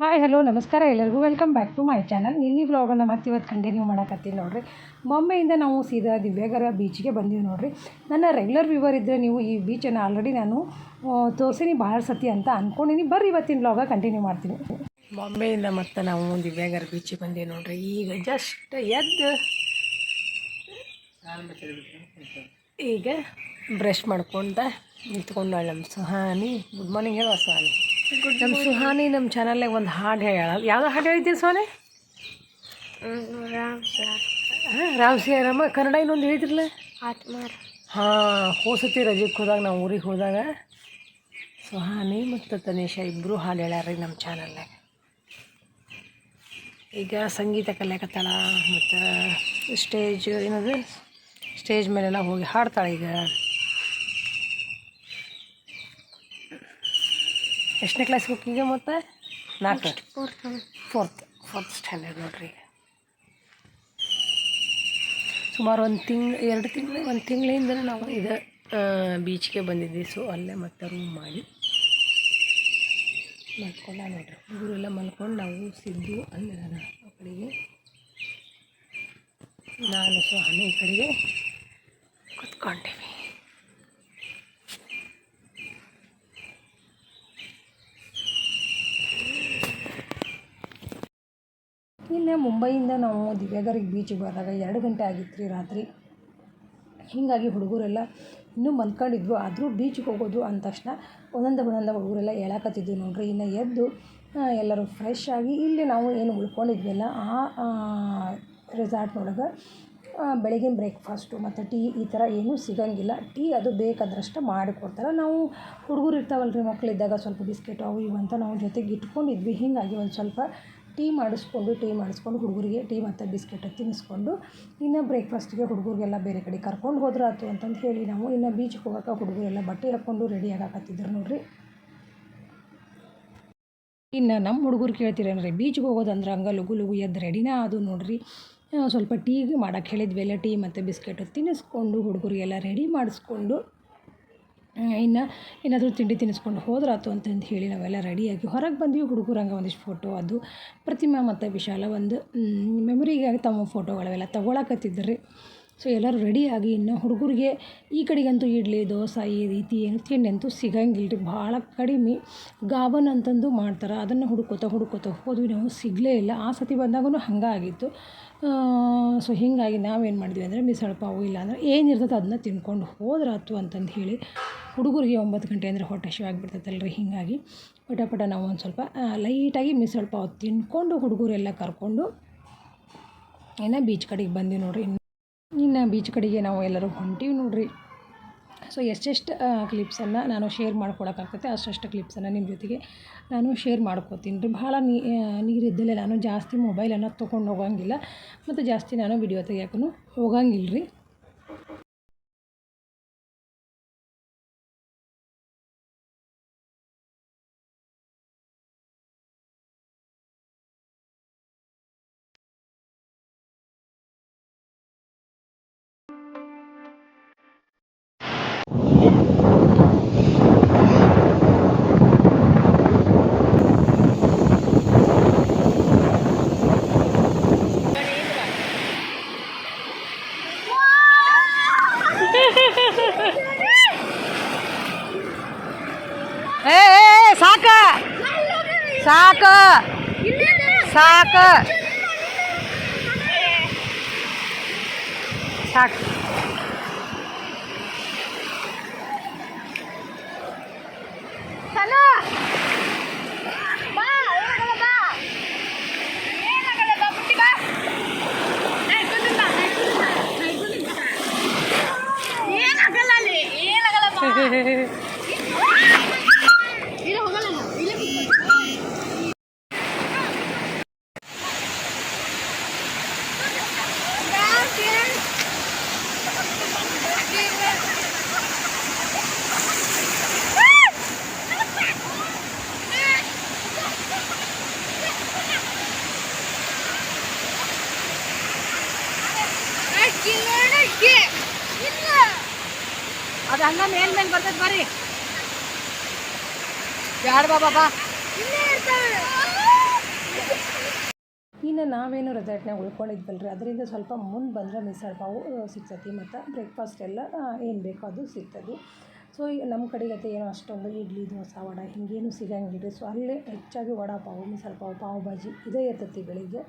Hi hello ನಮಸ್ಕಾರ ಎಲ್ಲರಿಗೂ. Welcome back to my channel ನಿನ್ನೆ ವ್ಲಾಗನ್ನು ಮತ್ತೆ ಇವತ್ತು ಕಂಟಿನ್ಯೂ ಮಾಡಕತ್ತೀನಿ ನೋಡಿರಿ. ಮೊಮ್ಮೆಯಿಂದ ನಾವು ಸೀದಾ ದಿವ್ಯಾಗರ ಬೀಚ್ಗೆ ಬಂದೀವಿ ನೋಡಿರಿ. ನನ್ನ ರೆಗ್ಯುಲರ್ ವ್ಯೂವರ್ ಇದ್ದರೆ ನೀವು ಈ ಬೀಚನ್ನು ಆಲ್ರೆಡಿ ನಾನು ತೋರಿಸಿನಿ ಭಾಳ ಸತಿ ಅಂತ ಅಂದ್ಕೊಂಡಿನಿ ಬರ್ರಿ ಇವತ್ತಿನ ವ್ಲಾಗ ಕಂಟಿನ್ಯೂ ಮಾಡ್ತೀನಿ. ಮೊಮ್ಮೆಯಿಂದ ಮತ್ತೆ ನಾವು ದಿವ್ಯಾಗರ ಬೀಚಿಗೆ ಬಂದೀವಿ ನೋಡಿರಿ. ಈಗ ಜಸ್ಟ್ ಎದ್ದು, ಈಗ ಬ್ರಷ್ ಮಾಡ್ಕೊಂಡ ನಿಂತ್ಕೊಂಡು ನಮ್ಮ ಸುಹಾನಿ. ಗುಡ್ ಮಾರ್ನಿಂಗ್ ಹೇಳುವ ಸುಹಾನಿ. ನಮ್ಮ ಸುಹಾನಿ ನಮ್ಮ ಚಾನಲ್ನಾಗ ಒಂದು ಹಾಡು ಹೇಳ ಯಾವ ಹಾಡು ಹೇಳಿದ್ದೀರಿ ಸೋನೆ ಹಾಂ ರಾಮ್ ಸಿಯಾರಮ್ಮ ಕನ್ನಡ ಇನ್ನೊಂದು ಹೇಳಿದ್ರಲ್ಲ ಆತ್ಮಾರ. ಹಾಂ ಹೋಸತಿ ರಜೆಗೆ ಹೋದಾಗ ನಾವು ಊರಿಗೆ ಹೋದಾಗ ಸುಹಾನಿ ಮತ್ತು ತನೇಶ ಇಬ್ಬರು ಹಾಡು ಹೇಳ್ಯಾರ ನಮ್ಮ ಚಾನಲ್ನಾಗ ಈಗ ಸಂಗೀತ ಕಲಿಯಕತ್ತಾಳ ಮತ್ತು ಸ್ಟೇಜ್ ಏನದು? ಸ್ಟೇಜ್ ಮೇಲೆಲ್ಲ ಹೋಗಿ ಹಾಡ್ತಾಳೆ ಈಗ. ಎಷ್ಟನೇ ಕ್ಲಾಸ್ ಹೋಗಿ ಮತ್ತೆ? ನಾಲ್ಕು. ಫೋರ್ತ್ ಫೋರ್ತ್ ಸ್ಟ್ಯಾಂಡರ್ಡ್ ನೋಡ್ರಿ. ಸುಮಾರು ಒಂದು ತಿಂಗ್ಳು ಎರಡು ತಿಂಗಳು ಒಂದು ತಿಂಗಳಿಂದ ನಾವು ಇದು ಬೀಚ್ಗೆ ಬಂದಿದ್ವಿ. ಸೊ ಅಲ್ಲೇ ಮತ್ತೆ ರೂಮ್ ಮಾಡಿ ಮಲ್ಕೊಂಡ ನೋಡ್ರಿ. ಹುಡುಗರೆಲ್ಲ ಮಲ್ಕೊಂಡು ನಾವು ಸಿದ್ದು ಅಲ್ಲೇ ಅದ ಆ ಕಡೆಗೆ ನಾನು ಸೊ ಹನಿ ಈ ಕಡೆಗೆ ಕುತ್ಕೊಂಡೀವಿ. ಇನ್ನು ಮುಂಬೈಯಿಂದ ನಾವು ದಿವ್ಯಾಗರಿಗೆ ಬೀಚಿಗೆ ಹೋದಾಗ ಎರಡು ಗಂಟೆ ಆಗಿತ್ತು ರೀ ರಾತ್ರಿ. ಹೀಗಾಗಿ ಹುಡುಗರೆಲ್ಲ ಇನ್ನೂ ಮಲ್ಕೊಂಡಿದ್ವು. ಆದರೂ ಬೀಚಿಗೆ ಹೋಗೋದು ಅಂದ ತಕ್ಷಣ ಒಂದೊಂದು ಒಂದೊಂದು ಹುಡುಗರೆಲ್ಲ ಹೇಳಕತ್ತಿದ್ವಿ ನೋಡ್ರಿ, ಇನ್ನು ಎದ್ದು ಎಲ್ಲರೂ ಫ್ರೆಶ್ ಆಗಿ ಇಲ್ಲಿ ನಾವು ಏನು ಉಳ್ಕೊಂಡಿದ್ವಲ್ಲ. ಆ ರೆಸಾರ್ಟ್ನೊಳಗೆ ಬೆಳಗಿನ ಬ್ರೇಕ್ಫಾಸ್ಟು ಮತ್ತು ಟೀ ಈ ಥರ ಏನೂ ಸಿಗಂಗಿಲ್ಲ. ಟೀ ಅದು ಬೇಕಾದ್ರಷ್ಟು ಮಾಡಿಕೊಡ್ತಾರೆ ನಾವು ಹುಡುಗರು ಇರ್ತಾವಲ್ಲ ರೀ ಮಕ್ಕಳಿದ್ದಾಗ ಸ್ವಲ್ಪ ಬಿಸ್ಕೆಟ್ ಅವು ಇವು ಅಂತ ನಾವು ಜೊತೆಗೆ ಇಟ್ಕೊಂಡಿದ್ವಿ. ಹೀಗಾಗಿ ಒಂದು ಸ್ವಲ್ಪ ಟೀ ಮಾಡಿಸ್ಕೊಂಡು ಟೀ ಮಾಡಿಸ್ಕೊಂಡು ಹುಡುಗರಿಗೆ ಟೀ ಮತ್ತು ಬಿಸ್ಕೆಟ್ ತಿನ್ನಿಸ್ಕೊಂಡು, ಇನ್ನು ಬ್ರೇಕ್ಫಾಸ್ಟಿಗೆ ಹುಡುಗರಿಗೆಲ್ಲ ಬೇರೆ ಕಡೆ ಕರ್ಕೊಂಡು ಹೋದ್ರೆ ಆಯ್ತು ಅಂತಂದು ಹೇಳಿ ನಾವು ಇನ್ನು ಬೀಚಿಗೆ ಹೋಗೋಕೆ ಹುಡುಗರೆಲ್ಲ ಬಟ್ಟೆ ಹಾಕ್ಕೊಂಡು ರೆಡಿ ಆಗಾಕತ್ತಿದ್ರು ನೋಡಿರಿ. ಇನ್ನು ನಮ್ಮ ಹುಡುಗರು ಕೇಳ್ತೀರೇನ್ರಿ, ಬೀಚ್ಗೆ ಹೋಗೋದಂದ್ರೆ ಹಂಗೆ ಲಘು ಲಗು ಎದ್ದು ರೆಡಿನೇ ಅದು ನೋಡ್ರಿ. ಸ್ವಲ್ಪ ಟೀ ಮಾಡಕ್ಕೆ ಹೇಳಿದ್ವಿ ಎಲ್ಲ ಟೀ ಮತ್ತು ಬಿಸ್ಕೆಟು ತಿನ್ನಿಸ್ಕೊಂಡು ಹುಡುಗರಿಗೆಲ್ಲ ರೆಡಿ ಮಾಡಿಸ್ಕೊಂಡು ಇನ್ನು ಏನಾದರೂ ತಿಂಡಿ ತಿನ್ನಿಸ್ಕೊಂಡು ಹೋದ್ರಾತು ಅಂತಂದು ಹೇಳಿ ನಾವೆಲ್ಲ ರೆಡಿಯಾಗಿ ಹೊರಗೆ ಬಂದ್ವಿ. ಹುಡುಗರಂಗೆ ಒಂದಿಷ್ಟು ಫೋಟೋ ಅದು ಪ್ರತಿಮಾ ಮತ್ತು ವಿಶಾಲ ಒಂದು ಮೆಮೊರಿಗಾಗಿ ತಮ್ಮ ಫೋಟೋಗಳವೆಲ್ಲ ತೊಗೊಳಕತ್ತಿದ್ರಿ. ಸೊ ಎಲ್ಲರೂ ರೆಡಿಯಾಗಿ ಇನ್ನು ಹುಡುಗರಿಗೆ ಈ ಕಡೆಗಂತೂ ಇಡ್ಲಿ, ದೋಸೆ, ಈ ರೀತಿ ಏನು ತಿಂಡಿ ಅಂತೂ ಸಿಗಂಗಿಲ್ಲ ರೀ ಭಾಳ ಕಡಿಮೆ ಗಾಬನ್ ಅಂತಂದು ಮಾಡ್ತಾರೆ. ಅದನ್ನು ಹುಡುಕೋತ ಹುಡುಕೋತ ಹೋದ್ವಿ ನಾವು. ಸಿಗಲೇ ಇಲ್ಲ. ಆ ಸತಿ ಬಂದಾಗೂ ಹಂಗೆ ಆಗಿತ್ತು ಸೊ ಹೀಗಾಗಿ ನಾವೇನು ಮಾಡಿದ್ವಿ ಅಂದರೆ ಮಿಸಳು ಪಾವು ಇಲ್ಲ ಅಂದರೆ ಏನಿರ್ತದೆ ಅದನ್ನ ತಿನ್ಕೊಂಡು ಹೋದ್ರಾತು ಅಂತಂದು ಹೇಳಿ ಹುಡುಗರಿಗೆ ಒಂಬತ್ತು ಗಂಟೆ ಅಂದರೆ ಹೊಟ್ಟೆ ಶಿವ ಆಗಿಬಿಡ್ತೈತಲ್ರಿ ಹೀಗಾಗಿ. ಪಟ ಪಟ ನಾವು ಒಂದು ಸ್ವಲ್ಪ ಲೈಟಾಗಿ ಮಿಸಳ ಪಾವು ತಿನ್ಕೊಂಡು ಹುಡುಗರೆಲ್ಲ ಕರ್ಕೊಂಡು ಇನ್ನು ಬೀಚ್ ಕಡೆಗೆ ಬಂದ್ವಿ ನೋಡಿರಿ. ಇನ್ನು ಬೀಚ್ ಕಡೆಗೆ ನಾವು ಎಲ್ಲರೂ ಹೊಂಟೀವಿ ನೋಡ್ರಿ. ಸೊ ಎಷ್ಟೆಷ್ಟು ಕ್ಲಿಪ್ಸನ್ನು ನಾನು ಶೇರ್ ಮಾಡ್ಕೊಳಕ್ಕಾಗ್ತೈತೆ ಅಷ್ಟಷ್ಟು ಕ್ಲಿಪ್ಸನ್ನು ನಿಮ್ಮ ಜೊತೆಗೆ ನಾನು ಶೇರ್ ಮಾಡ್ಕೋತೀನಿ. ರೀ ಭಾಳ ನೀರಿದ್ದಲ್ಲೇ ನಾನು ಜಾಸ್ತಿ ಮೊಬೈಲನ್ನು ತೊಗೊಂಡು ಹೋಗಂಗಿಲ್ಲ. ಮತ್ತು ಜಾಸ್ತಿ ನಾನು ವಿಡಿಯೋ ತೆಗಿಯೋಕ್ಕೂ ಹೋಗಂಗಿಲ್ಲ ರೀ ಸಾಕ. ಸಾಕ. ಸಾಕು. ಅದು ಹಂಗ ಮೇಲ್ ಮೇಲೆ ಬರ್ತೈತೆ ಬರ್ರಿ ಬ್ಯಾಡ ಬಾ? ಬಾ ಬಾ ಇನ್ನು ನಾವೇನು ರೆಸಾರ್ಟ್ನಾಗ ಉಳ್ಕೊಂಡಿದ್ವಲ್ರಿ ಅದರಿಂದ ಸ್ವಲ್ಪ ಮುಂದೆ ಬಂದರೆ ಮಿಸಲ್ ಪಾವು ಸಿಗ್ತತಿ. ಸಿಗ್ತೈತಿ ಮತ್ತು ಬ್ರೇಕ್ಫಾಸ್ಟ್ ಎಲ್ಲ ಏನು ಬೇಕೋ ಅದು ಸಿಗ್ತದೆ. ಸೊ ಈಗ ನಮ್ಮ ಕಡೆಗತ್ತೆ ಏನು ಅಷ್ಟೊಂದು ಇಡ್ಲಿ, ದೋಸೆ, ವಡ ಹಿಂಗೇನು ಸಿಗಂಗಿಲ್ಲ ರೀ. ಸೊ ಅಲ್ಲೇ ಹೆಚ್ಚಾಗಿ ವಡ ಪಾವು, ಮಿಸಲ್ ಪಾವು, ಪಾವ್ ಭಾಜಿ ಇದೇ ಇರ್ತೈತಿ ಬೆಳಿಗ್ಗೆ.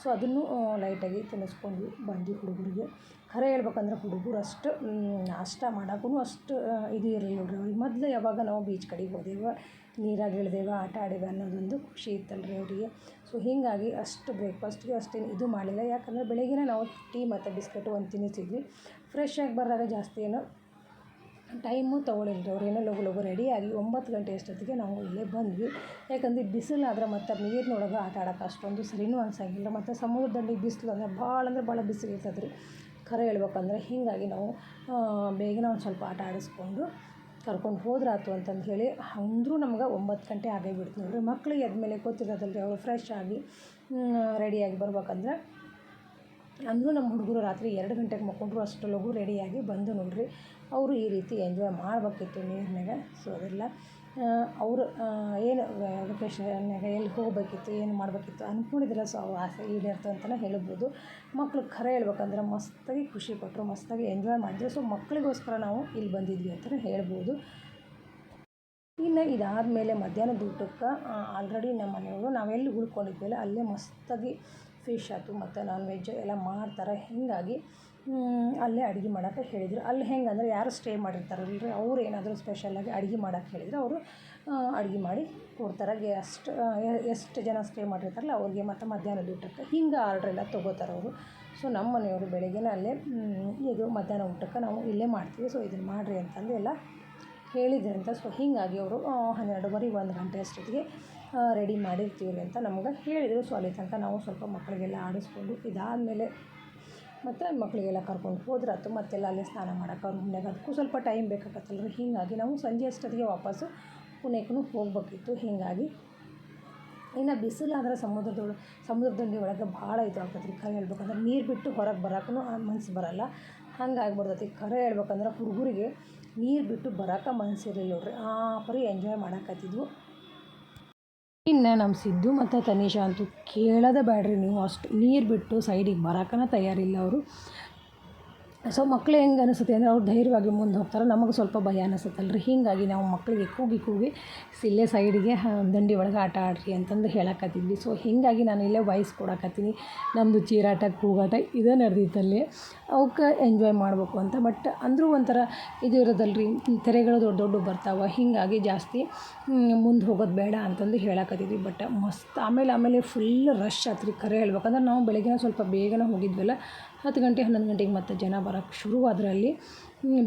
ಸೊ ಅದನ್ನು ಲೈಟಾಗಿ ತಿನ್ನಿಸ್ಕೊಂಡ್ವಿ ಬಂದ್ವಿ ಹುಡುಗರಿಗೆ. ಖರೆ ಹೇಳ್ಬೇಕಂದ್ರೆ ಹುಡುಗರು ಅಷ್ಟು ನಾಷ್ಟ ಮಾಡೋಕ್ಕೂ ಅಷ್ಟು ಇದು ಇರಲಿಲ್ಲ ನೋಡ್ರಿ. ಅವ್ರಿಗೆ ಮೊದಲು ಯಾವಾಗ ನಾವು ಬೀಚ್ ಕಡೆಗೆ ಹೋದೆವು, ನೀರಾಗ ಇಳ್ದೇವ, ಆಟ ಆಡಿವೆ ಅನ್ನೋದೊಂದು ಖುಷಿ ಇತ್ತಲ್ರಿ ಅವರಿಗೆ. ಸೊ ಹೀಗಾಗಿ ಅಷ್ಟು ಬ್ರೇಕ್ಫಾಸ್ಟ್ಗೆ ಅಷ್ಟೇನು ಇದು ಮಾಡಲಿಲ್ಲ. ಯಾಕಂದರೆ ಬೆಳಗ್ಗೆನೇ ನಾವು ಟೀ ಮತ್ತು ಬಿಸ್ಕೆಟು ಒಂದು ತಿನ್ನಿಸಿದ್ವಿ. ಫ್ರೆಶ್ ಆಗಿ ಬರೋದಾಗ ಜಾಸ್ತಿ ಏನು ಟೈಮು ತೊಗೊಳಿಲ್ಲ ರೀ ಏನೋ ಲಗು ಲಗು ರೆಡಿಯಾಗಿ ಒಂಬತ್ತು ಗಂಟೆ ಅಷ್ಟೊತ್ತಿಗೆ ನಾವು ಇಲ್ಲೇ ಬಂದ್ವಿ. ಯಾಕಂದ್ರೆ ಬಿಸಿಲಾದ್ರೆ ಮತ್ತು ನೀರಿನೊಳಗೆ ಆಟ ಆಡೋಕೆ ಅಷ್ಟೊಂದು ಸರಿನೂ ಅನ್ಸಂಗಿಲ್ಲ. ಮತ್ತು ಸಮುದ್ರದಲ್ಲಿ ಬಿಸಿಲು ಅಂದರೆ ಭಾಳ ಅಂದರೆ ಭಾಳ ಬಿಸಿಲು ಇರ್ತದೆ ರೀ ಖರೆ ಹೇಳ್ಬೇಕಂದ್ರೆ ಹೀಗಾಗಿ ನಾವು ಬೇಗನ ಒಂದು ಸ್ವಲ್ಪ ಆಟ ಆಡಿಸ್ಕೊಂಡು ಕರ್ಕೊಂಡು ಹೋದ್ರಾತು ಅಂತಂದು ಹೇಳಿ ಅಂದರೂ ನಮ್ಗೆ ಒಂಬತ್ತು ಗಂಟೆ ಆಗೇ ಬಿಡ್ತು ನೋಡಿರಿ. ಮಕ್ಳಿಗೆ ಎದ್ಮೇಲೆ ಗೊತ್ತಿರೋದಲ್ಲ ರೀ ಅವರು ಫ್ರೆಶ್ ಆಗಿ ರೆಡಿಯಾಗಿ ಬರ್ಬೇಕಂದ್ರೆ ಅಂದರೂ ನಮ್ಮ ಹುಡುಗರು ರಾತ್ರಿ ಎರಡು ಗಂಟೆಗೆ ಮಕ್ಕೊಂಡ್ರು ಅಷ್ಟು ಲಘು ರೆಡಿಯಾಗಿ ಬಂದು ನೋಡ್ರಿ. ಅವರು ಈ ರೀತಿ ಎಂಜಾಯ್ ಮಾಡಬೇಕಿತ್ತು ನೀರಿನಾಗ. ಸೊ ಅದೆಲ್ಲ ಅವರು ಏನು ವೆಕೇಷನ್ನಾಗ ಎಲ್ಲಿ ಹೋಗಬೇಕಿತ್ತು, ಏನು ಮಾಡಬೇಕಿತ್ತು ಅಂದ್ಕೊಂಡಿದ್ರೆ ಸೊ ಅವ್ರ ಆಸೆ ಈಡೇರ್ತು ಅಂತಲೇ ಹೇಳ್ಬೋದು. ಮಕ್ಳು ಖರೆ ಹೇಳ್ಬೇಕಂದ್ರೆ ಮಸ್ತಾಗಿ ಖುಷಿ ಕೊಟ್ಟರು, ಮಸ್ತಾಗಿ ಎಂಜಾಯ್ ಮಾಡಿದ್ರು. ಸೊ ಮಕ್ಕಳಿಗೋಸ್ಕರ ನಾವು ಇಲ್ಲಿ ಬಂದಿದ್ವಿ ಅಂತಲೇ ಹೇಳ್ಬೋದು. ಇನ್ನು ಇದಾದಮೇಲೆ ಮಧ್ಯಾಹ್ನದ ಊಟಕ್ಕೆ ಆಲ್ರೆಡಿ ನಮ್ಮ ಮನೆಯವರು ನಾವೆಲ್ಲಿ ಉಳ್ಕೊಂಡಿದ್ವಲ್ಲ ಅಲ್ಲೇ ಮಸ್ತಾಗಿ ಫಿಶ್ ಆಯಿತು, ಮತ್ತು ನಾನ್ ವೆಜ್ ಎಲ್ಲ ಮಾಡ್ತಾರೆ. ಹೀಗಾಗಿ ಅಲ್ಲೇ ಅಡುಗೆ ಮಾಡೋಕ್ಕೆ ಹೇಳಿದರು. ಅಲ್ಲಿ ಹೆಂಗೆ ಅಂದರೆ ಯಾರು ಸ್ಟೇ ಮಾಡಿರ್ತಾರಲ್ರಿ, ಅವ್ರು ಏನಾದರೂ ಸ್ಪೆಷಲ್ಲಾಗಿ ಅಡುಗೆ ಮಾಡೋಕ್ಕೆ ಹೇಳಿದರೆ. ಅವರು ಅಡುಗೆ ಮಾಡಿ ಕೊಡ್ತಾರೆ. ಗೆಸ್ಟ್ ಎಷ್ಟು ಜನ ಸ್ಟೇ ಮಾಡಿರ್ತಾರಲ್ಲ, ಅವ್ರಿಗೆ ಮತ್ತು ಮಧ್ಯಾಹ್ನದ ಊಟಕ್ಕೆ. ಹಿಂಗೆ ಆರ್ಡ್ರ್ ಎಲ್ಲ ತೊಗೋತಾರೆ ಅವರು. ಸೊ ನಮ್ಮ ಮನೆಯವರು ಬೆಳಗ್ಗೆನೇ ಅಲ್ಲೇ ಇದು ಮಧ್ಯಾಹ್ನ ಊಟಕ್ಕೆ ನಾವು ಇಲ್ಲೇ ಮಾಡ್ತೀವಿ. ಸೊ ಇದನ್ನು ಮಾಡಿರಿ ಅಂತಂದು ಎಲ್ಲ ಹೇಳಿದ್ರಂತ ಸೊ ಹೀಗಾಗಿ ಅವರು ಹನ್ನೆರಡುವರೆ, ಒಂದು ಗಂಟೆ ಅಷ್ಟೊತ್ತಿಗೆ ರೆಡಿ ಮಾಡಿರ್ತೀವಿ ಅಂತ ನಮ್ಗೆ ಹೇಳಿದರು. ಸೊ ಅಲ್ಲಿ ತನಕ ನಾವು ಸ್ವಲ್ಪ ಮಕ್ಕಳಿಗೆಲ್ಲ ಆಡಿಸ್ಕೊಂಡು ಇದಾದಮೇಲೆ ಮತ್ತು ಮಕ್ಕಳಿಗೆಲ್ಲ ಕರ್ಕೊಂಡು ಹೋದ್ರಾತು ಮತ್ತೆಲ್ಲ ಅಲ್ಲೇ ಸ್ನಾನ ಮಾಡೋಕೆ ಅವ್ರ ಮನ್ಯಾಗ ಅದಕ್ಕೂ ಸ್ವಲ್ಪ ಟೈಮ್ ಬೇಕಾಗತ್ತಲ್ರಿ. ಹೀಗಾಗಿ ನಾವು ಸಂಜೆ ಅಷ್ಟೊತ್ತಿಗೆ ವಾಪಸ್ಸು ಪುಣೆಗೂ ಹೋಗ್ಬೇಕಿತ್ತು. ಹೀಗಾಗಿ ಇನ್ನು ಬಿಸಿಲಾದ್ರೆ ಸಮುದ್ರದೊಳ ಸಮುದ್ರ ದಂಡೆ ಒಳಗೆ ಭಾಳ ಇದು ಆಗ್ತೈತಿ ರೀ ಖರೆ ಹೇಳ್ಬೇಕಂದ್ರೆ ನೀರು ಬಿಟ್ಟು ಹೊರಗೆ ಬರೋಕ್ಕೂ ಮನ್ಸು ಬರೋಲ್ಲ. ಹಂಗೆ ಕರೆ ಖರೆ ಹೇಳ್ಬೇಕಂದ್ರೆ ಹುಡುಗರಿಗೆ ನೀರು ಬಿಟ್ಟು ಬರೋಕೆ ಮನ್ಸಿರಲಿಲ್ಲ ನೋಡ್ರಿ. ಆ ಪರಿ ಎಂಜಾಯ್ ಮಾಡಕತ್ತಿದ್ವು. ಇನ್ನು ನಮ್ಮ ಸಿದ್ದು ಮತ್ತು ತನಿಷಾ ಅಂತೂ ಕೇಳೋದೇ ಬೇಡ್ರಿ ನೀವು ಅಷ್ಟು ನೀರು ಬಿಟ್ಟು ಸೈಡಿಗೆ ಬರಕನ ತಯಾರಿಲ್ಲ ಅವರು. ಸೊ ಮಕ್ಳು ಹೆಂಗೆ ಅನಿಸುತ್ತೆ ಅಂದರೆ ಅವ್ರು ಧೈರ್ಯವಾಗಿ ಮುಂದೆ ಹೋಗ್ತಾರೆ ನಮಗೆ ಸ್ವಲ್ಪ ಭಯ ಅನಿಸುತ್ತಲ್ಲ ರೀ ಹೀಗಾಗಿ ನಾವು ಮಕ್ಕಳಿಗೆ ಕೂಗಿ ಕೂಗಿ ಇಲ್ಲೇ ಸೈಡಿಗೆ ದಂಡಿ ಒಳಗೆ ಆಟ ಆಡ್ರಿ ಅಂತಂದು ಹೇಳಕತ್ತಿದ್ವಿ ಸೊ ಹೀಗಾಗಿ ನಾನು ಇಲ್ಲೇ ವಾಯ್ಸ್ ಕೊಡಕತ್ತೀನಿ. ನಮ್ಮದು ಚೀರಾಟ, ಕೂಗಾಟ ಇದೇ ನಡೆದಿತ್ತಲ್ಲಿ ಅವಕ್ಕೆ ಎಂಜಾಯ್ ಮಾಡಬೇಕು ಅಂತ. ಬಟ್ ಅಂದರೂ ಒಂಥರ ಇದು ಇರೋದಲ್ಲ ರೀ ತೆರೆಗಳು ದೊಡ್ಡ ದೊಡ್ಡ ಬರ್ತಾವೆ. ಹೀಗಾಗಿ ಜಾಸ್ತಿ ಮುಂದೆ ಹೋಗೋದು ಬೇಡ ಅಂತಂದು ಹೇಳಕತ್ತಿದ್ವಿ ಬಟ್ ಮಸ್ತ್ ಆಮೇಲೆ ಆಮೇಲೆ ಫುಲ್ ರಶ್ ಆತ್ರಿ ಕರೆ ಹೇಳ್ಬೇಕಂದ್ರೆ ನಾವು ಬೆಳಗ್ಗೆ ಸ್ವಲ್ಪ ಬೇಗನೆ ಹೋಗಿದ್ವಲ್ಲ ಹತ್ತು ಗಂಟೆ, ಹನ್ನೊಂದು ಗಂಟೆಗೆ ಮತ್ತೆ ಜನ ಬರೋಕ್ಕೆ ಶುರುವಾದ್ರಲ್ಲಿ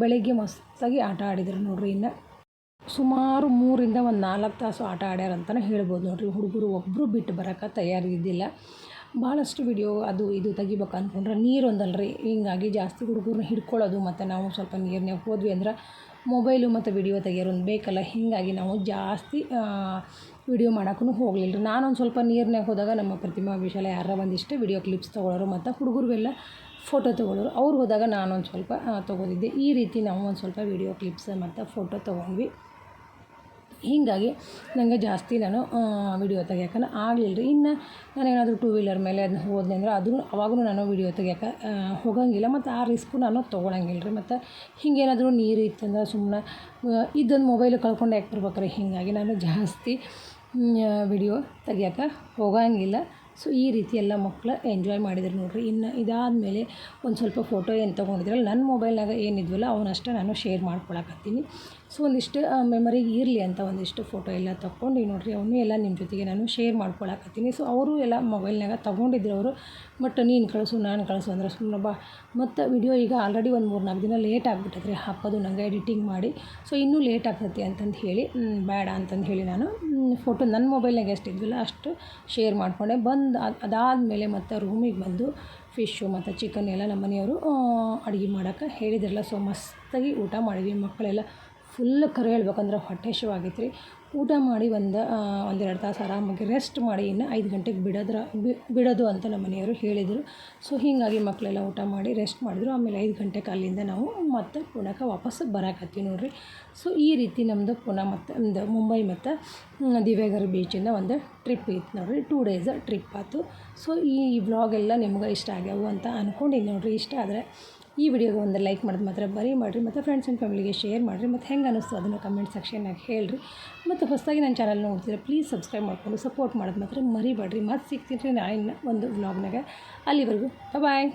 ಬೆಳಗ್ಗೆ ಮಸ್ತಾಗಿ ಆಟ ಆಡಿದ್ರು ನೋಡ್ರಿ ಇನ್ನು. ಸುಮಾರು ಮೂರಿಂದ ಒಂದು ನಾಲ್ಕು ತಾಸು ಆಟ ಆಡ್ಯಾರ ಅಂತಲೇ ಹೇಳ್ಬೋದು ನೋಡಿರಿ. ಹುಡುಗರು ಒಬ್ಬರು ಬಿಟ್ಟು ಬರೋಕ್ಕೆ ತಯಾರಿದ್ದಿಲ್ಲ ಭಾಳಷ್ಟು ವಿಡಿಯೋ ಅದು ಇದು ತೆಗಿಬೇಕು ಅಂದ್ಕೊಂಡ್ರೆ ನೀರೊಂದಲ್ರಿ ಹಿಂಗಾಗಿ ಜಾಸ್ತಿ ಹುಡುಗರನ್ನ ಹಿಡ್ಕೊಳ್ಳೋದು ಮತ್ತು ನಾವು ಸ್ವಲ್ಪ ನೀರನ್ನೇ ಹೋದ್ವಿ ಅಂದ್ರೆ, ಮೊಬೈಲು ಮತ್ತು ವಿಡಿಯೋ ತೆಗಿಯೋರೊಂದು ಬೇಕಲ್ಲ. ಹೀಗಾಗಿ ನಾವು ಜಾಸ್ತಿ ವಿಡಿಯೋ ಮಾಡೋಕ್ಕೂ ಹೋಗಲಿಲ್ಲ ರೀ ನಾನೊಂದು ಸ್ವಲ್ಪ ನೀರನ್ನೇ ಹೋದಾಗ ನಮ್ಮ ಪ್ರತಿಮಾ ವಿಶಾಲ ಯಾರ ಒಂದಿಷ್ಟು ವಿಡಿಯೋ ಕ್ಲಿಪ್ಸ್ ತೊಗೊಳೋರು ಮತ್ತು ಹುಡುಗರಿಗೆಲ್ಲ ಫೋಟೋ ತೊಗೊಳೋರು. ಅವ್ರು ಹೋದಾಗ ನಾನೊಂದು ಸ್ವಲ್ಪ ತೊಗೋದಿದ್ದೆ. ಈ ರೀತಿ ನಾವು ಒಂದು ಸ್ವಲ್ಪ ವಿಡಿಯೋ ಕ್ಲಿಪ್ಸ್ ಮತ್ತು ಫೋಟೋ ತೊಗೊಂಡ್ವಿ. ಹೀಗಾಗಿ ನನಗೆ ಜಾಸ್ತಿ ನಾನು ವಿಡಿಯೋ ತೆಗಿಯೋಕೆ ಆಗಲಿಲ್ಲ ರೀ ಇನ್ನು ನಾನೇನಾದರೂ ಟೂ ವೀಲರ್ ಮೇಲೆ ಅದನ್ನ ಹೋದ್ನೆ ಅಂದ್ರೆ ಅದನ್ನು ಅವಾಗೂ ನಾನು ವಿಡಿಯೋ ತೆಗಿಯೋಕೆ ಹೋಗಂಗಿಲ್ಲ. ಮತ್ತು ಆ ರಿಸ್ಕು ನಾನು ತೊಗೊಳಂಗಿಲ್ಲ ರೀ ಮತ್ತು ಹಿಂಗೇನಾದರೂ ನೀರು ಇತ್ತಂದ್ರೆ ಸುಮ್ಮನೆ ಇದೊಂದು ಮೊಬೈಲ್ ಕಳ್ಕೊಂಡು ಯಾಕೆ ಬರ್ಬೇಕ್ರಿ? ಹೀಗಾಗಿ ನಾನು ಜಾಸ್ತಿ ವಿಡಿಯೋ ತೆಗಿಯೋಕೆ ಹೋಗಂಗಿಲ್ಲ. ಸೊ ಈ ರೀತಿ ಎಲ್ಲ ಮಕ್ಕಳು ಎಂಜಾಯ್ ಮಾಡಿದ್ರು ನೋಡ್ರಿ. ಇನ್ನು ಇದಾದಮೇಲೆ ಒಂದು ಸ್ವಲ್ಪ ಫೋಟೋ ಏನು ತೊಗೊಂಡಿದ್ರಲ್ಲ ನನ್ನ ಮೊಬೈಲ್ನಾಗ ಏನಿದ್ವಲ್ಲ, ಅವನಷ್ಟೇ ನಾನು ಶೇರ್ ಮಾಡ್ಕೊಳಕತ್ತೀನಿ. ಸೊ ಒಂದಿಷ್ಟು ಮೆಮೊರಿ ಇರಲಿ ಅಂತ ಒಂದಿಷ್ಟು ಫೋಟೋ ಎಲ್ಲ ತೊಗೊಂಡು ನೋಡಿರಿ, ಅವನು ಎಲ್ಲ ನಿಮ್ಮ ಜೊತೆಗೆ ನಾನು ಶೇರ್ ಮಾಡ್ಕೊಳಕತ್ತೀನಿ. ಸೊ ಅವರು ಎಲ್ಲ ಮೊಬೈಲ್ನಾಗ ತೊಗೊಂಡಿದ್ರು ಅವರು ಬಟ್ ನೀನು ಕಳಿಸು, ನಾನು ಕಳಿಸು ಅಂದ್ರೆ ಸುಮ್ಮನೆ ಬಾ. ಮತ್ತು ವಿಡಿಯೋ ಈಗ ಆಲ್ರೆಡಿ ಒಂದು ಮೂರು ನಾಲ್ಕು ದಿನ ಲೇಟ್ ಆಗಿಬಿಟ್ಟೈತ್ರಿ ಹಾಕೋದು ನನಗೆ ಎಡಿಟಿಂಗ್ ಮಾಡಿ. ಸೊ ಇನ್ನೂ ಲೇಟ್ ಆಗ್ತೈತಿ ಅಂತಂದು ಹೇಳಿ ಬೇಡ ಅಂತಂದು ಹೇಳಿ ನಾನು ಫೋಟೋ ನನ್ನ ಮೊಬೈಲ್ನಾಗ ಎಷ್ಟು ಇದ್ವಲ್ಲ ಅಷ್ಟು ಶೇರ್ ಮಾಡಿಕೊಂಡೆ. ಬಂದು ಅದಾದಮೇಲೆ ಮತ್ತು ರೂಮಿಗೆ ಬಂದು ಫಿಶ್ಶು ಮತ್ತು ಚಿಕನ್ ಎಲ್ಲ ನಮ್ಮ ಮನೆಯವರು ಅಡುಗೆ ಮಾಡೋಕ್ಕೆ ಹೇಳಿದ್ರಲ್ಲ. ಸೊ ಮಸ್ತಾಗಿ ಊಟ ಮಾಡಿದ್ವಿ ಮಕ್ಕಳೆಲ್ಲ. ಫುಲ್ ಕರೆ ಹೇಳ್ಬೇಕಂದ್ರೆ ಹೊಟ್ಟೆ ಶಿವ ಆಗೈತೆ ರೀ ಊಟ ಮಾಡಿ ಒಂದು ಒಂದೆರಡು ತಾಸು ಆರಾಮಾಗಿ ರೆಸ್ಟ್ ಮಾಡಿ ಇನ್ನು ಐದು ಗಂಟೆಗೆ ಬಿಡೋದ್ರ ಬಿಡೋದು ಅಂತ ನಮ್ಮ ಮನೆಯವರು ಹೇಳಿದರು. ಸೊ ಹೀಗಾಗಿ ಮಕ್ಕಳೆಲ್ಲ ಊಟ ಮಾಡಿ ರೆಸ್ಟ್ ಮಾಡಿದ್ರು. ಆಮೇಲೆ ಐದು ಗಂಟೆಗೆ ಅಲ್ಲಿಂದ ನಾವು ಮತ್ತೆ ಪುಣಕ್ಕೆ ವಾಪಸ್ ಬರಕತ್ತೀವಿ ನೋಡಿರಿ. ಸೊ ಈ ರೀತಿ ನಮ್ಮದು ಪುನಃ ಮತ್ತು ಒಂದು ಮುಂಬೈ ಮತ್ತು ದಿವೇಗರ್ ಬೀಚಿಂದ ಒಂದು ಟ್ರಿಪ್ ಇತ್ತು ನೋಡಿರಿ. ಟೂ ಡೇಸ್ ಟ್ರಿಪ್ ಆಯ್ತು ಸೊ ಈ ವ್ಲಾಗೆಲ್ಲ ನಿಮ್ಗೆ ಇಷ್ಟ ಆಗ್ಯಾವು ಅಂತ ಅಂದ್ಕೊಂಡಿನಿ ನೋಡಿರಿ. ಇಷ್ಟ ಆದರೆ ಈ ವಿಡಿಯೋಗೆ ಒಂದು ಲೈಕ್ ಮಾಡೋದು ಮಾತ್ರ ಬರೀ ಮಾಡಿರಿ, ಮತ್ತು ಫ್ರೆಂಡ್ಸ್ ಆ್ಯಂಡ್ ಫ್ಯಾಮಿಲಿಗೆ ಶೇರ್ ಮಾಡಿರಿ, ಮತ್ತು ಹೆಂಗೆ ಅನ್ನಿಸ್ತು ಅದನ್ನು ಕಮೆಂಟ್ ಸೆಕ್ಷನ್ನಾಗ ಹೇಳಿರಿ. ಮತ್ತು ಹೊಸದಾಗಿ ನನ್ನ ಚಾನಲ್ ನೋಡ್ತೀರ ಪ್ಲೀಸ್ ಸಬ್ಸ್ಕ್ರೈಬ್ ಮಾಡ್ಕೊಂಡು ಸಪೋರ್ಟ್ ಮಾಡೋದು ಮಾತ್ರ ಮರಿಬೇಡ್ರಿ. ಮತ್ತು ಸಿಗ್ತೀನಿ ನಾಳೆ ಒಂದು ವ್ಲಾಗ್ನಾಗ ಅಲ್ಲಿವರೆಗೂ ಬಾಯ್